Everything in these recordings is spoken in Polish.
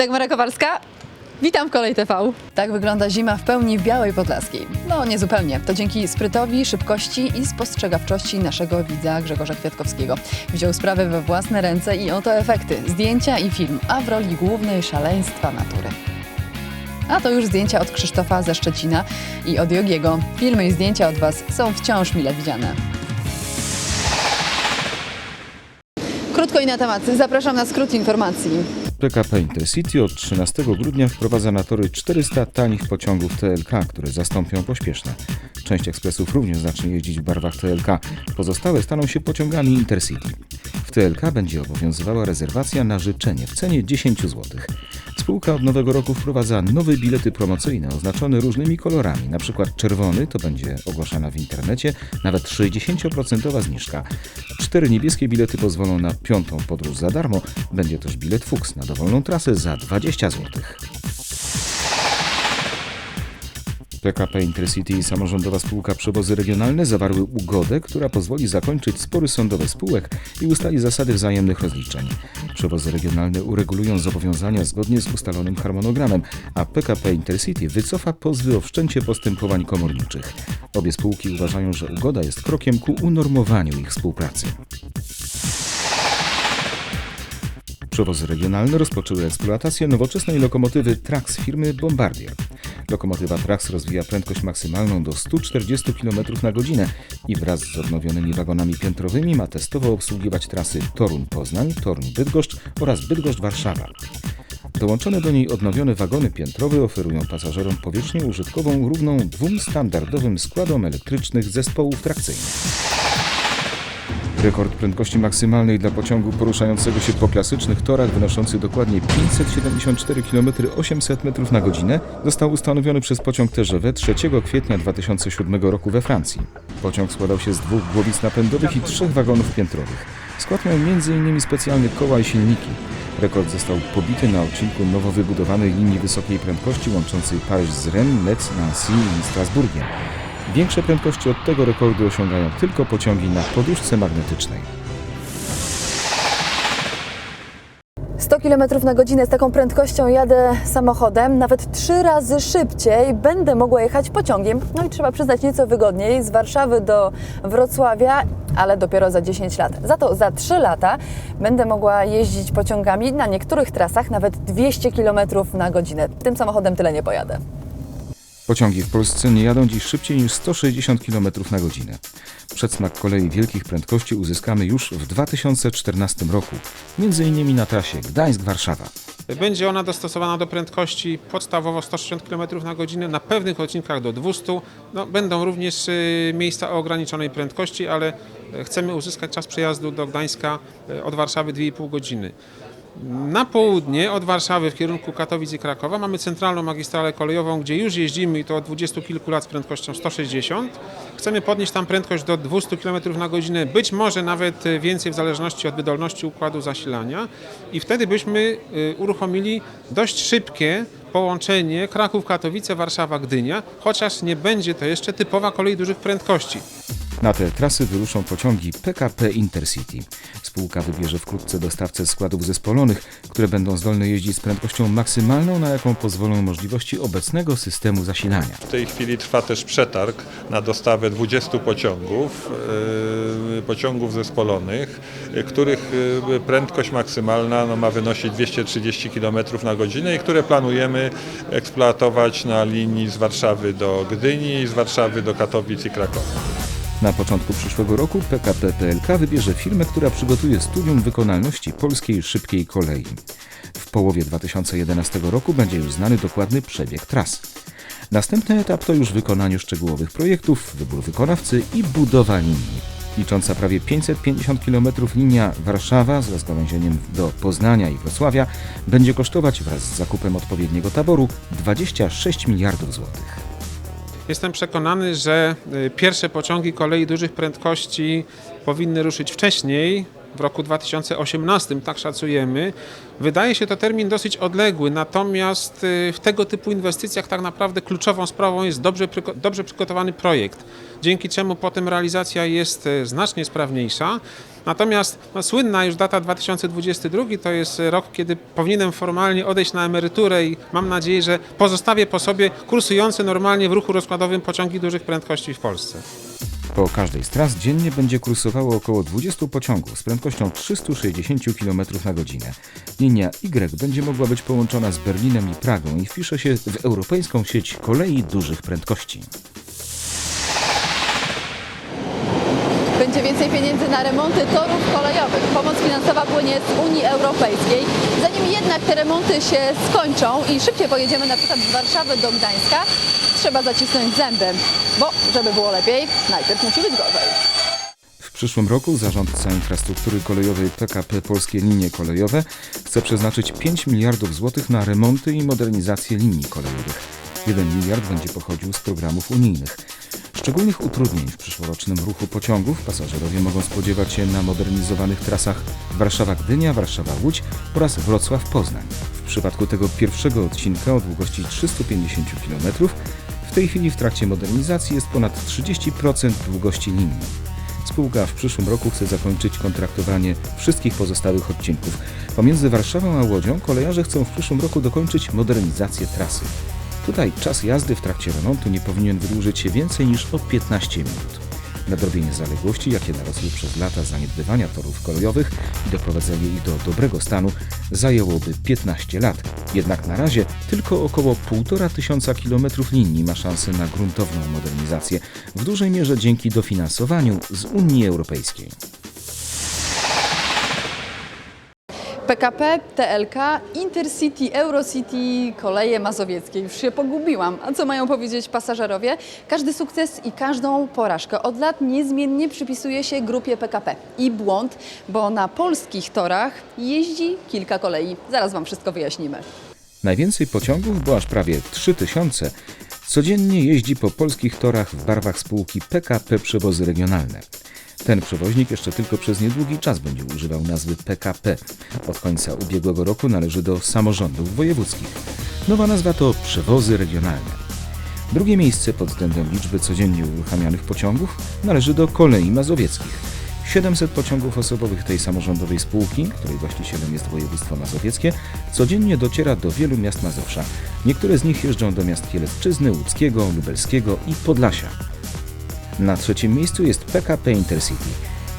Dagmara Kowalska. Witam w Kolej TV. Tak wygląda zima w pełni Białej Podlaskiej. No nie zupełnie. To dzięki sprytowi, szybkości i spostrzegawczości naszego widza Grzegorza Kwiatkowskiego. Wziął sprawę we własne ręce i oto efekty. Zdjęcia i film, a w roli głównej szaleństwa natury. A to już zdjęcia od Krzysztofa ze Szczecina i od Jogiego. Filmy i zdjęcia od Was są wciąż mile widziane. Krótko i na temat. Zapraszam na skrót informacji. PKP Intercity od 13 grudnia wprowadza na tory 400 tanich pociągów TLK, które zastąpią pośpieszne. Część ekspresów również zacznie jeździć w barwach TLK. Pozostałe staną się pociągami Intercity. W TLK będzie obowiązywała rezerwacja na życzenie w cenie 10 zł. Spółka od nowego roku wprowadza nowe bilety promocyjne oznaczone różnymi kolorami. Przykład czerwony to będzie ogłaszana w internecie nawet 60% zniżka. Cztery niebieskie bilety pozwolą na piątą podróż za darmo. Będzie też bilet Fuchs na dowolną trasę za 20 zł. PKP Intercity i samorządowa spółka Przewozy Regionalne zawarły ugodę, która pozwoli zakończyć spory sądowe spółek i ustali zasady wzajemnych rozliczeń. Przewozy regionalne uregulują zobowiązania zgodnie z ustalonym harmonogramem, a PKP Intercity wycofa pozwy o wszczęcie postępowań komorniczych. Obie spółki uważają, że ugoda jest krokiem ku unormowaniu ich współpracy. Przewozy regionalne rozpoczęły eksploatację nowoczesnej lokomotywy Trax firmy Bombardier. Lokomotywa Trax rozwija prędkość maksymalną do 140 km na godzinę i wraz z odnowionymi wagonami piętrowymi ma testowo obsługiwać trasy Toruń-Poznań, Toruń-Bydgoszcz oraz Bydgoszcz-Warszawa. Dołączone do niej odnowione wagony piętrowe oferują pasażerom powierzchnię użytkową równą dwóm standardowym składom elektrycznych zespołów trakcyjnych. Rekord prędkości maksymalnej dla pociągu poruszającego się po klasycznych torach, wynoszący dokładnie 574 km 800 m na godzinę, został ustanowiony przez pociąg TGV 3 kwietnia 2007 roku we Francji. Pociąg składał się z dwóch głowic napędowych i trzech wagonów piętrowych. Skład miał m.in. specjalne koła i silniki. Rekord został pobity na odcinku nowo wybudowanej linii wysokiej prędkości łączącej Paryż z Rennes, Nancy i Strasburgiem. Większe prędkości od tego rekordu osiągają tylko pociągi na poduszce magnetycznej. 100 km na godzinę z taką prędkością jadę samochodem, nawet trzy razy szybciej będę mogła jechać pociągiem. No i trzeba przyznać nieco wygodniej z Warszawy do Wrocławia, ale dopiero za 10 lat. Za to za 3 lata będę mogła jeździć pociągami na niektórych trasach nawet 200 km na godzinę. Tym samochodem tyle nie pojadę. Pociągi w Polsce nie jadą dziś szybciej niż 160 km na godzinę. Przedsmak kolei wielkich prędkości uzyskamy już w 2014 roku, m.in. na trasie Gdańsk-Warszawa. Będzie ona dostosowana do prędkości podstawowo 160 km na godzinę, na pewnych odcinkach do 200. No, będą również y, miejsca o ograniczonej prędkości, ale y, chcemy uzyskać czas przejazdu do Gdańska y, od Warszawy 2,5 godziny. Na południe od Warszawy w kierunku Katowic i Krakowa mamy centralną magistralę kolejową, gdzie już jeździmy i to od dwudziestu kilku lat z prędkością 160. Chcemy podnieść tam prędkość do 200 km na godzinę, być może nawet więcej w zależności od wydolności układu zasilania i wtedy byśmy y, uruchomili dość szybkie połączenie Kraków-Katowice, Warszawa-Gdynia, chociaż nie będzie to jeszcze typowa kolej dużych prędkości. Na te trasy wyruszą pociągi PKP Intercity. Spółka wybierze wkrótce dostawcę składów zespolonych, które będą zdolne jeździć z prędkością maksymalną, na jaką pozwolą możliwości obecnego systemu zasilania. W tej chwili trwa też przetarg na dostawę 20 pociągów, e, pociągów zespolonych, których e, prędkość maksymalna no, ma wynosić 230 km na godzinę i które planujemy eksploatować na linii z Warszawy do Gdyni z Warszawy do Katowic i Krakowa. Na początku przyszłego roku PKP PLK wybierze firmę, która przygotuje studium wykonalności polskiej szybkiej kolei. W połowie 2011 roku będzie już znany dokładny przebieg tras. Następny etap to już wykonanie szczegółowych projektów, wybór wykonawcy i budowa linii. Licząca prawie 550 km linia Warszawa z rozgałęzieniem do Poznania i Wrocławia będzie kosztować wraz z zakupem odpowiedniego taboru 26 miliardów złotych. Jestem przekonany, że y, pierwsze pociągi kolei dużych prędkości powinny ruszyć wcześniej w roku 2018, tak szacujemy. Wydaje się to termin dosyć odległy, natomiast y, w tego typu inwestycjach tak naprawdę kluczową sprawą jest dobrze, dobrze przygotowany projekt, dzięki czemu potem realizacja jest y, znacznie sprawniejsza. Natomiast no, słynna już data 2022 to jest rok, kiedy powinienem formalnie odejść na emeryturę i mam nadzieję, że pozostawię po sobie kursujące normalnie w ruchu rozkładowym pociągi dużych prędkości w Polsce. Po każdej z tras dziennie będzie kursowało około 20 pociągów z prędkością 360 km na godzinę. Linia Y będzie mogła być połączona z Berlinem i Pragą i wpisze się w europejską sieć kolei dużych prędkości. Będzie więcej pieniędzy na remonty torów kolejowych. Pomoc finansowa płynie z Unii Europejskiej. Zanim jednak te remonty się skończą i szybciej pojedziemy na przykład z Warszawy do Gdańska, trzeba zacisnąć zęby, bo żeby było lepiej, najpierw musi być gorzej. W przyszłym roku zarządca infrastruktury kolejowej PKP Polskie Linie Kolejowe chce przeznaczyć 5 miliardów złotych na remonty i modernizację linii kolejowych. 1 miliard będzie pochodził z programów unijnych. Szczególnych utrudnień w przyszłorocznym ruchu pociągów pasażerowie mogą spodziewać się na modernizowanych trasach Warszawa-Gdynia, Warszawa-Łódź oraz Wrocław-Poznań. W przypadku tego pierwszego odcinka o długości 350 km w tej chwili w trakcie modernizacji jest ponad 30% długości linii. Spółka w przyszłym roku chce zakończyć kontraktowanie wszystkich pozostałych odcinków. Pomiędzy Warszawą a Łodzią kolejarze chcą w przyszłym roku dokończyć modernizację trasy. Tutaj czas jazdy w trakcie remontu nie powinien wydłużyć się więcej niż o 15 minut. Nadrobienie zaległości, jakie narosły przez lata zaniedbywania torów kolejowych i doprowadzenie ich do dobrego stanu zajęłoby 15 lat. Jednak na razie tylko około 1,5 tysiąca kilometrów linii ma szansę na gruntowną modernizację, w dużej mierze dzięki dofinansowaniu z Unii Europejskiej. PKP, TLK, Intercity, Eurocity, koleje mazowieckie. Już się pogubiłam. A co mają powiedzieć pasażerowie? Każdy sukces i każdą porażkę od lat niezmiennie przypisuje się grupie PKP. I błąd, bo na polskich torach jeździ kilka kolei. Zaraz Wam wszystko wyjaśnimy. Najwięcej pociągów, bo aż prawie 3000, codziennie jeździ po polskich torach w barwach spółki PKP Przewozy Regionalne. Ten przewoźnik jeszcze tylko przez niedługi czas będzie używał nazwy PKP. Od końca ubiegłego roku należy do samorządów wojewódzkich. Nowa nazwa to Przewozy Regionalne. Drugie miejsce pod względem liczby codziennie uruchamianych pociągów należy do kolei mazowieckich. 700 pociągów osobowych tej samorządowej spółki, której właścicielem jest województwo mazowieckie, codziennie dociera do wielu miast Mazowsza. Niektóre z nich jeżdżą do miast Kielecczyzny, Łódzkiego, Lubelskiego i Podlasia. Na trzecim miejscu jest PKP Intercity.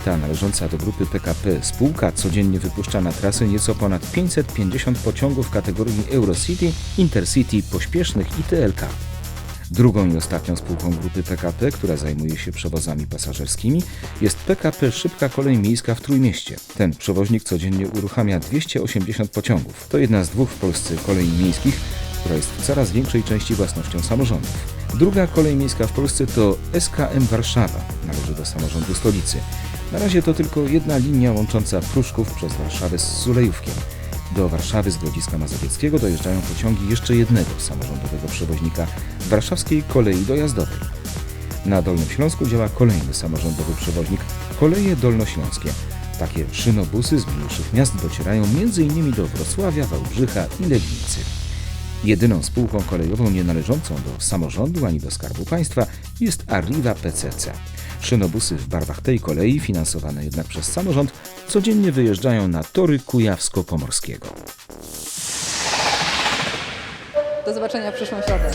Ta należąca do grupy PKP spółka codziennie wypuszcza na trasy nieco ponad 550 pociągów kategorii Eurocity, Intercity, pośpiesznych i TLK. Drugą i ostatnią spółką grupy PKP, która zajmuje się przewozami pasażerskimi, jest PKP Szybka Kolej Miejska w Trójmieście. Ten przewoźnik codziennie uruchamia 280 pociągów. To jedna z dwóch w Polsce kolei miejskich, która jest w coraz większej części własnością samorządów. Druga kolej miejska w Polsce to SKM Warszawa, należy do samorządu stolicy. Na razie to tylko jedna linia łącząca Pruszków przez Warszawę z Sulejówkiem. Do Warszawy z Grodziska Mazowieckiego dojeżdżają pociągi jeszcze jednego samorządowego przewoźnika warszawskiej kolei dojazdowej. Na Dolnym Śląsku działa kolejny samorządowy przewoźnik Koleje Dolnośląskie. Takie szynobusy z mniejszych miast docierają m.in. do Wrocławia, Wałbrzycha i Legnicy. Jedyną spółką kolejową nie należącą do samorządu ani do Skarbu Państwa jest Arriva PCC. Szynobusy w barwach tej kolei, finansowane jednak przez samorząd, codziennie wyjeżdżają na tory Kujawsko-Pomorskiego. Do zobaczenia w przyszłą środę.